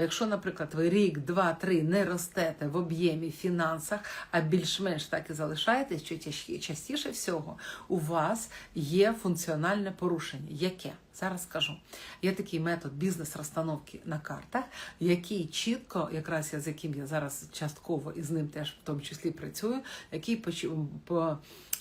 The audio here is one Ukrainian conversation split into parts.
Якщо, наприклад, ви рік, два, три не ростете в об'ємі фінансах, а більш-менш так і залишаєтесь, що частіше всього у вас є функціональне порушення. Яке? Зараз скажу. Є такий метод бізнес-розстановки на картах, який чітко, якраз я з яким я зараз частково і з ним теж в тому числі працюю, який по-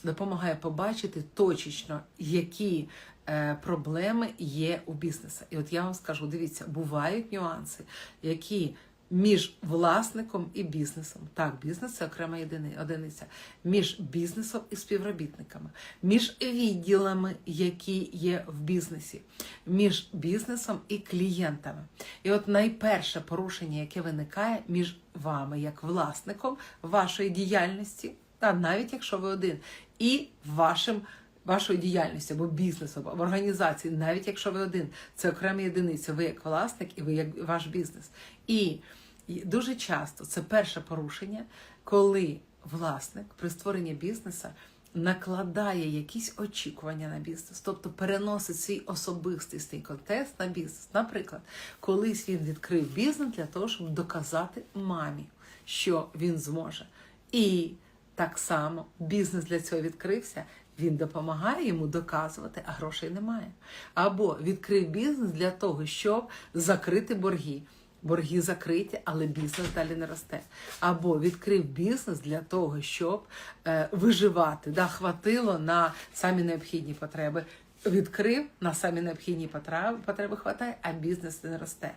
допомагає побачити точечно, які е, проблеми є у бізнесу. І от я вам скажу: дивіться, бувають нюанси, які між власником і бізнесом. Так, бізнес це окрема одиниця, між бізнесом і співробітниками, між відділами, які є в бізнесі, між бізнесом і клієнтами. І от найперше порушення, яке виникає між вами, як власником вашої діяльності, та навіть якщо ви один, і вашим. Вашої діяльності або бізнесу, або організації, навіть якщо ви один, це окремі одиниці, ви як власник і ви як ваш бізнес. І дуже часто це перше порушення, коли власник при створенні бізнесу накладає якісь очікування на бізнес, тобто переносить свій особистий свій контекст на бізнес. Наприклад, колись він відкрив бізнес для того, щоб доказати мамі, що він зможе. І так само бізнес для цього відкрився. Він допомагає йому доказувати, а грошей немає. Або відкрив бізнес для того, щоб закрити борги. Борги закриті, але бізнес далі не росте. Або відкрив бізнес для того, щоб е, виживати. Да, хватило на самі необхідні потреби. Відкрив на самі необхідні потреби, потреби хватає, а бізнес не росте.